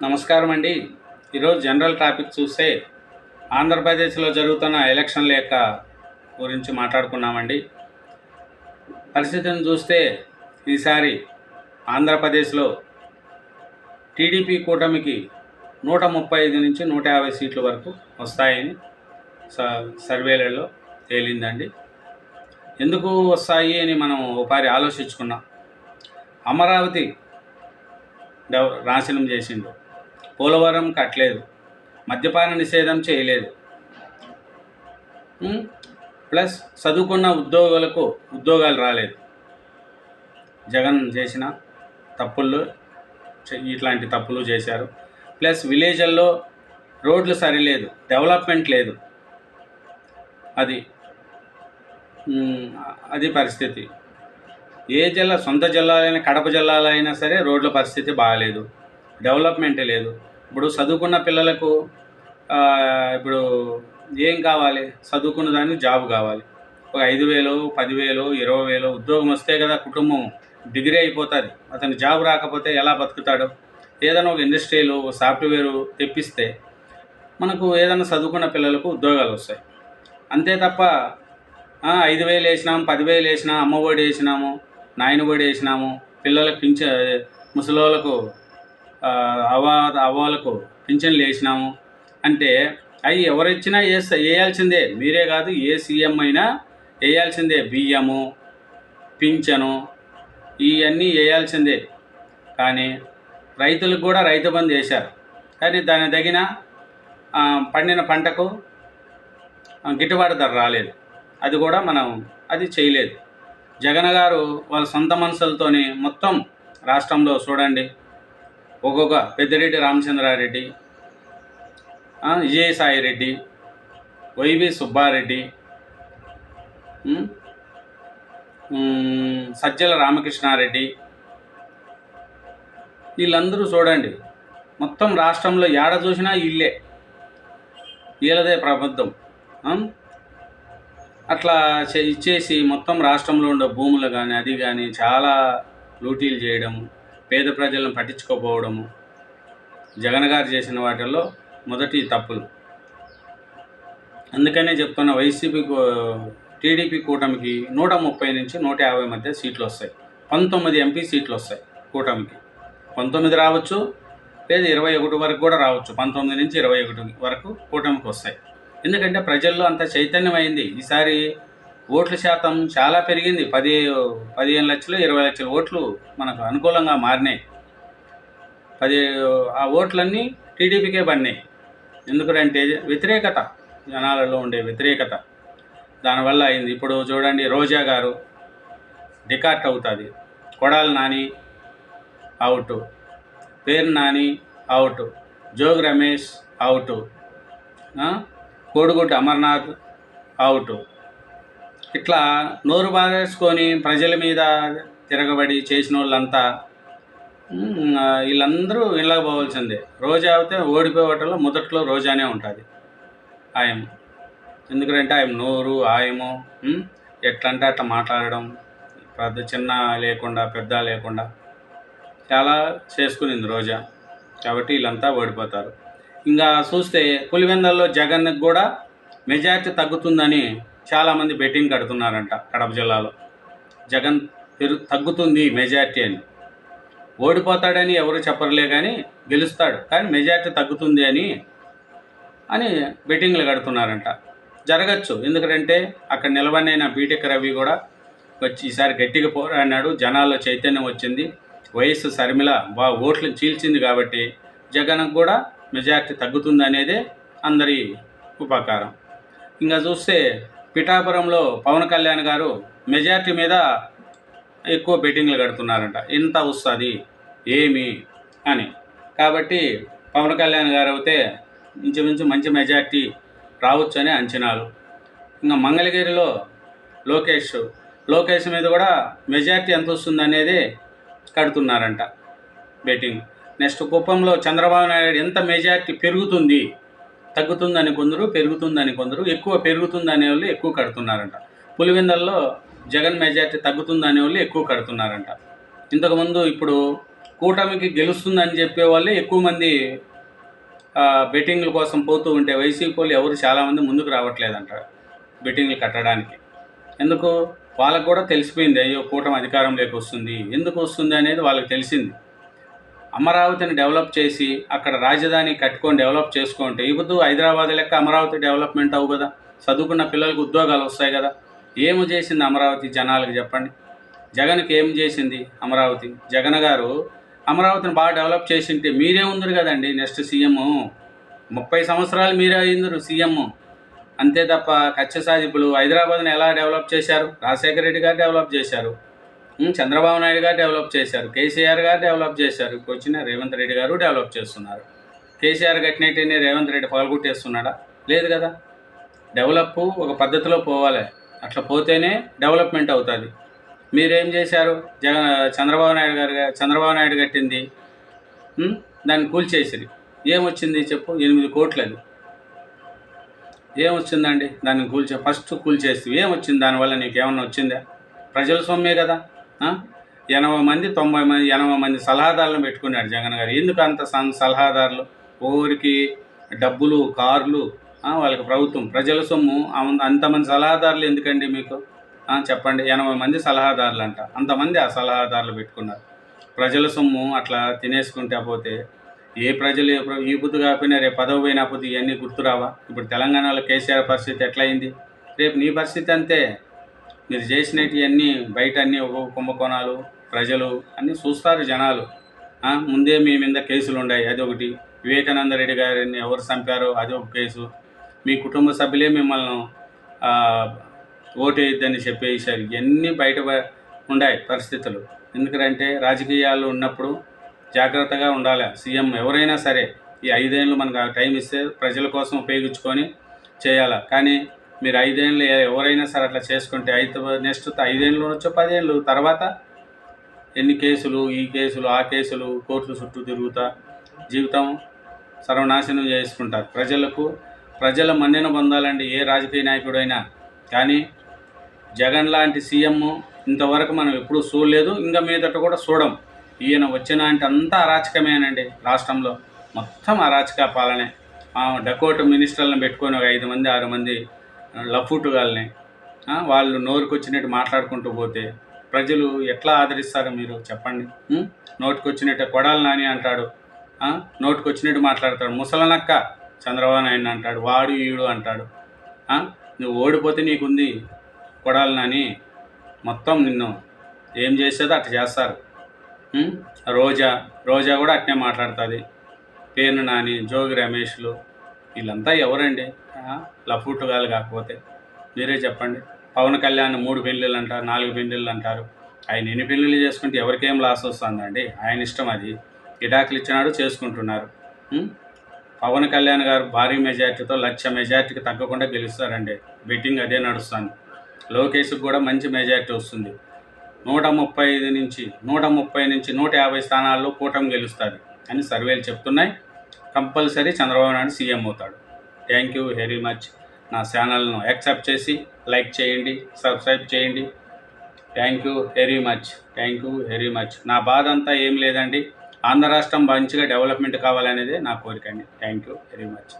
నమస్కారం అండి ఈరోజు జనరల్ టాపిక్ చూస్తే ఆంధ్రప్రదేశ్లో జరుగుతున్న ఎలక్షన్ల యొక్క గురించి మాట్లాడుకున్నామండి. పరిస్థితిని చూస్తే ఈసారి ఆంధ్రప్రదేశ్లో టీడీపీ కూటమికి నూట ముప్పై ఐదు నుంచి నూట యాభై సీట్ల వరకు వస్తాయని స సర్వేలలో తేలిందండి. ఎందుకు వస్తాయి అని మనం ఒకసారి ఆలోచించుకున్నాం. అమరావతి రాశనం చేసిండు. పోలవరం కట్టలేదు. మద్యపాన నిషేధం చేయలేదు. ప్లస్ చదువుకున్న ఉద్యోగులకు ఉద్యోగాలు రాలేదు. జగన్ చేసిన తప్పులు చే- ఇట్లాంటి తప్పులు చేశారు. ప్లస్ విలేజ్ల్లో రోడ్లు సరిలేదు డెవలప్మెంట్ లేదు. అది అది పరిస్థితి. ఏ జిల్లా సొంత జిల్లాలైనా కడప జిల్లాలో అయినా సరే రోడ్ల పరిస్థితి బాగాలేదు. డెవలప్మెంటే లేదు. ఇప్పుడు చదువుకున్న పిల్లలకు ఇప్పుడు ఏం కావాలి? చదువుకున్న దానికి జాబ్ కావాలి. ఒక ఐదు వేలు పదివేలు ఇరవై వేలు ఉద్యోగం వస్తే కదా కుటుంబం డిగ్రీ అయిపోతుంది. అతను జాబ్ రాకపోతే ఎలా బతుకుతాడు? ఏదైనా ఒక ఇండస్ట్రీలు ఒక సాఫ్ట్వేర్ తెప్పిస్తే మనకు ఏదైనా చదువుకున్న పిల్లలకు ఉద్యోగాలు వస్తాయి. అంతే తప్ప ఐదు వేలు వేసినాము పదివేలు అమ్మ అమ్మఒడి వేసినాము నాయన ఒడి వేసినాము పిల్లలకు పింఛ ముసలోళ్ళకు అవ అవ్వాలకు పింఛన్లు వేసినాము. అంటే అవి ఎవరిచ్చినా వేస్త వేయాల్సిందే. మీరే కాదు ఏ సీఎం అయినా వేయాల్సిందే. బియ్యము పింఛను ఇవన్నీ వేయాల్సిందే. కానీ రైతులకు కూడా రైతు బంధు చేశారు కానీ దాని తగిన పండిన పంటకు గిట్టుబాటు ధర రాలేదు. అది కూడా మనం అది చేయలేదు. జగన్ గారు వాళ్ళ సొంత మనసులతోని మొత్తం రాష్ట్రంలో చూడండి. ఒక్కొక్క పెద్దిరెడ్డి రామచంద్రారెడ్డి ఆ, విజయసాయి రెడ్డి వైవి సుబ్బారెడ్డి సజ్జల రామకృష్ణారెడ్డి. వీళ్ళందరూ చూడండి మొత్తం రాష్ట్రంలో ఏడ చూసినా ఇల్లే. వీళ్ళదే ప్రబద్ధం అట్లా చే- ఇచ్చేసి మొత్తం రాష్ట్రంలో ఉండే భూములు కానీ అది కానీ చాలా లూటీలు చేయడము పేద ప్రజలను పట్టించుకోపోవడము జగన్ గారు చేసిన వాటిల్లో మొదటి తప్పులు. అందుకనే చెప్తున్న వైసీపీ టీడీపీ కూటమికి నూట ముప్పై నుంచి నూట యాభై మధ్య సీట్లు వస్తాయి. పంతొమ్మిది ఎంపీ సీట్లు వస్తాయి కూటమికి. పంతొమ్మిది రావచ్చు లేదా ఇరవై ఒకటి వరకు కూడా రావచ్చు. పంతొమ్మిది నుంచి ఇరవై ఒకటి వరకు కూటమికి వస్తాయి. ఎందుకంటే ప్రజల్లో అంత చైతన్యమైంది ఈసారి ఓట్ల శాతం చాలా పెరిగింది. పది పదిహేను లక్షలు ఇరవై లక్షల ఓట్లు మనకు అనుకూలంగా మారినాయి. పది ఆ ఓట్లన్నీ టీడీపీకే పడినాయి. ఎందుకంటే వ్యతిరేకత జనాలలో ఉండే వ్యతిరేకత. దానివల్ల అయింది. ఇప్పుడు చూడండి రోజా గారు డికాట్ అవుతుంది. కొడాలి నాని అవుట్. పేరు నాని అవుట్. జోగ్ రమేష్ అవుట్. ఆ? కోడిగుడ్డు అమర్నాథ్ అవుట్. ఇట్లా నోరు బారేసుకొని ప్రజల మీద తిరగబడి చేసిన వాళ్ళంతా వీళ్ళందరూ వెళ్ళకపోవాల్సిందే రోజా అయితే ఓడిపోవటంలో మొదట్లో రోజానే ఉంటుంది. ఆయన ఎందుకంటే ఆయన నోరు ఆయము ఎట్లంటే ఎట్లా అంటే అట్లా మాట్లాడడం పెద్ద చిన్న లేకుండా పెద్ద లేకుండా చాలా చేసుకునింది రోజా. కాబట్టి వీళ్ళంతా ఓడిపోతారు. ఇంకా చూస్తే పులివెందల్లో జగన్కి కూడా మెజార్టీ తగ్గుతుందని చాలామంది బెట్టింగ్ కడుతున్నారంట కడప జిల్లాలో. జగన్ పెరు తగ్గుతుంది మెజార్టీ అని. ఓడిపోతాడని ఎవరు చెప్పరులే కానీ గెలుస్తాడు. కానీ మెజార్టీ తగ్గుతుంది అని అని బెట్టింగ్లు కడుతున్నారంట. జరగచ్చు. ఎందుకంటే అక్కడ నిలబడిన బీటెక్ రవి కూడా వచ్చి ఈసారి గట్టిగా పోరాడినాడు. జనాల్లో చైతన్యం వచ్చింది. వయస్సు సరిమిల బా ఓట్లు చీల్చింది కాబట్టి జగన్కు కూడా మెజార్టీ తగ్గుతుంది అనేదే అందరి ఉపకారం. ఇంకా చూస్తే పిఠాపురంలో పవన్ కళ్యాణ్ గారు మెజార్టీ మీద ఎక్కువ బెట్టింగ్లు కడుతున్నారంట. ఇంత వస్తుంది ఏమి? అని. కాబట్టి పవన్ కళ్యాణ్ గారు అయితే ఇంచుమించు మంచి మెజార్టీ రావచ్చు అని అంచనాలు. ఇంకా మంగళగిరిలో లోకేష్ లోకేష్ మీద కూడా మెజార్టీ ఎంత వస్తుంది అనేది కడుతున్నారంట బెట్టింగ్. నెక్స్ట్ కుప్పంలో చంద్రబాబు నాయుడు ఎంత మెజార్టీ పెరుగుతుంది తగ్గుతుందని కొందరు పెరుగుతుందని కొందరు ఎక్కువ పెరుగుతుందనే వాళ్ళు ఎక్కువ కడుతున్నారంట. పులివెందల్లో జగన్ మెజార్టీ తగ్గుతుందనే వాళ్ళు ఎక్కువ కడుతున్నారంట. ఇంతకుముందు ఇప్పుడు కూటమికి గెలుస్తుందని చెప్పే వాళ్ళే ఎక్కువ మంది బెట్టింగ్ల కోసం పోతూ ఉంటే వైసీపీ వాళ్ళు ఎవరు చాలామంది ముందుకు రావట్లేదంట బెట్టింగ్లు కట్టడానికి. ఎందుకు? వాళ్ళకు కూడా తెలిసిపోయింది అయ్యో కూటమి అధికారంలోకి వస్తుంది. ఎందుకు వస్తుంది అనేది వాళ్ళకి తెలిసింది. అమరావతిని డెవలప్ చేసి అక్కడ రాజధాని కట్టుకొని డెవలప్ చేసుకుంటే ఇప్పుడు హైదరాబాద్ లెక్క అమరావతి డెవలప్మెంట్ అవు కదా. చదువుకున్న పిల్లలకు ఉద్యోగాలు వస్తాయి కదా. ఏమి చేసింది అమరావతి జనాలకు చెప్పండి. జగన్కి ఏం చేసింది అమరావతి? జగన్ గారు అమరావతిని బాగా డెవలప్ చేసింటే మీరే ఉందరు కదండి నెక్స్ట్ సీఎం. ముప్పై సంవత్సరాలు మీరే అయిందరు సీఎం. అంతే తప్ప కచ్చ సాధిపులు హైదరాబాద్ని ఎలా డెవలప్ చేశారు? రాజశేఖర రెడ్డి గారు డెవలప్ చేశారు. చంద్రబాబు నాయుడు గారు డెవలప్ చేశారు. కేసీఆర్ గారు డెవలప్ చేశారు. ఇప్పుడు వచ్చిన రేవంత్ రెడ్డి గారు డెవలప్ చేస్తున్నారు. కేసీఆర్ కట్టినట్టునే రేవంత్ రెడ్డి పగలగొట్టేస్తున్నాడా? లేదు కదా. డెవలప్ ఒక పద్ధతిలో పోవాలి. అట్లా పోతేనే డెవలప్మెంట్ అవుతుంది. మీరేం చేశారు? జగన్ చంద్రబాబు నాయుడు గారు చంద్రబాబు నాయుడు కట్టింది. దాన్ని కూల్చేసిరి. ఏమొచ్చింది చెప్పు? ఎనిమిది కోట్లు అది ఏమొచ్చిందండి? దాన్ని కూల్చే ఫస్ట్ కూల్చేసి ఏమొచ్చింది? దానివల్ల నీకు ఏమన్నా వచ్చిందా? ప్రజల సొమ్మే కదా. ఎనభై మంది తొంభై మంది ఎనభై మంది సలహాదారులను పెట్టుకున్నాడు జగన్ గారు. ఎందుకు అంత సన్ సలహాదారులు? ఊరికి డబ్బులు కార్లు వాళ్ళకి ప్రభుత్వం. ప్రజల సొమ్ము అంతమంది సలహాదారులు ఎందుకండి మీకు? చెప్పండి. ఎనభై మంది సలహాదారులు అంట అంతమంది ఆ సలహాదారులు పెట్టుకున్నారు. ప్రజల సొమ్ము అట్లా తినేసుకుంటే పోతే ఏ ప్రజలు ఈ బుద్ధి కాకపోయినా రేపు పదవి పోయినా పోతే ఇవన్నీ గుర్తురావా? ఇప్పుడు తెలంగాణలో కేసీఆర్ పరిస్థితి ఎట్లయింది? రేపు నీ పరిస్థితి అంతే. మీరు చేసినవన్నీ బయట అన్నీ కుంభకోణాలు ప్రజలు అన్నీ చూస్తారు జనాలు. ముందే మీ మీద కేసులు ఉన్నాయి అది ఒకటి. వివేకానంద రెడ్డి గారిని ఎవరు చంపారో అది ఒక కేసు. మీ కుటుంబ సభ్యులే మిమ్మల్ని ఆ, ఓటేయద్దని చెప్పేసారు ఇవన్నీ బయట ఉన్నాయి పరిస్థితులు. ఎందుకంటే రాజకీయాలు ఉన్నప్పుడు జాగ్రత్తగా ఉండాలి. సీఎం ఎవరైనా సరే ఈ ఐదేళ్ళు మనకు టైం ఇస్తే ప్రజల కోసం ఉపయోగించుకొని చేయాలి. కానీ మీరు ఐదేళ్ళు ఎవరైనా సరే అట్లా చేసుకుంటే ఐదు నెక్స్ట్ ఐదేళ్ళు వచ్చో పదేళ్ళు తర్వాత ఎన్ని కేసులు ఈ కేసులు ఆ కేసులు కోర్టులు చుట్టూ తిరుగుతా జీవితం సర్వనాశనం చేసుకుంటారు. ప్రజలకు ప్రజల మన్నెను పొందాలండి ఏ రాజకీయ నాయకుడైనా కానీ జగన్ లాంటి సీఎం ఇంతవరకు మనం ఎప్పుడూ చూడలేదు. ఇంకా మీదట కూడా చూడం. ఈయన వచ్చిన అంటే అంతా అరాచకమేనండి రాష్ట్రంలో. మొత్తం అరాచక పాలనే. డకోట మినిస్టర్లను పెట్టుకొని ఒక ఐదు మంది ఆరు మంది లఫూటుగాల్ని వాళ్ళు నోరుకొచ్చినట్టు మాట్లాడుకుంటూ పోతే ప్రజలు ఎట్లా ఆదరిస్తారు మీరు? చెప్పండి. ఉం? నోటికొచ్చినట్టు కొడాలి నాని అంటాడు. ఆ, నోటికొచ్చినట్టు మాట్లాడతాడు. ముసలనక్క చంద్రబాబు నాయుడు అంటాడు. వాడు ఈడు అంటాడు. నువ్వు ఓడిపోతే నీకుంది కొడాలి నాని. మొత్తం నిన్ను ఏం చేసేదో అట్లా చేస్తారు. రోజా రోజా కూడా అట్నే మాట్లాడుతుంది. పేరు నాని జోగి రమేష్లు వీళ్ళంతా ఎవరండి? లఫూటుగాలు కాకపోతే మీరే చెప్పండి. పవన్ కళ్యాణ్ మూడు పెళ్ళిళ్ళు అంటారు నాలుగు పెళ్ళిళ్ళు అంటారు. ఆయన ఎన్ని పెళ్ళిళ్ళు చేసుకుంటే ఎవరికేం లాస్ వస్తుందండి? ఆయన ఇష్టం అది. ఇటాకులు ఇచ్చినాడు చేసుకుంటున్నారు. పవన్ కళ్యాణ్ గారు భారీ మెజార్టీతో లక్ష మెజార్టీకి తగ్గకుండా గెలుస్తారండి. బెట్టింగ్ అదే నడుస్తుంది. లోకేష్కి కూడా మంచి మెజార్టీ వస్తుంది. నూట ముప్పై ఐదు నుంచి నూట ముప్పై నుంచి నూట యాభై స్థానాల్లో కూటమి గెలుస్తుంది అని సర్వేలు చెప్తున్నాయి. కంపల్సరీ చంద్రబాబు నాయుడు సీఎం అవుతాడు. Thank you very much. నా ఛానల్ను యాక్సెప్ట్ చేసి లైక్ చేయండి సబ్స్క్రైబ్ చేయండి. Thank you very much. Thank you very much. నా బాధ అంతా ఏం లేదండి. ఆంధ్ర రాష్ట్రం మంచిగా డెవలప్మెంట్ కావాలనేదే నా కోరిక అండి. Thank you very much.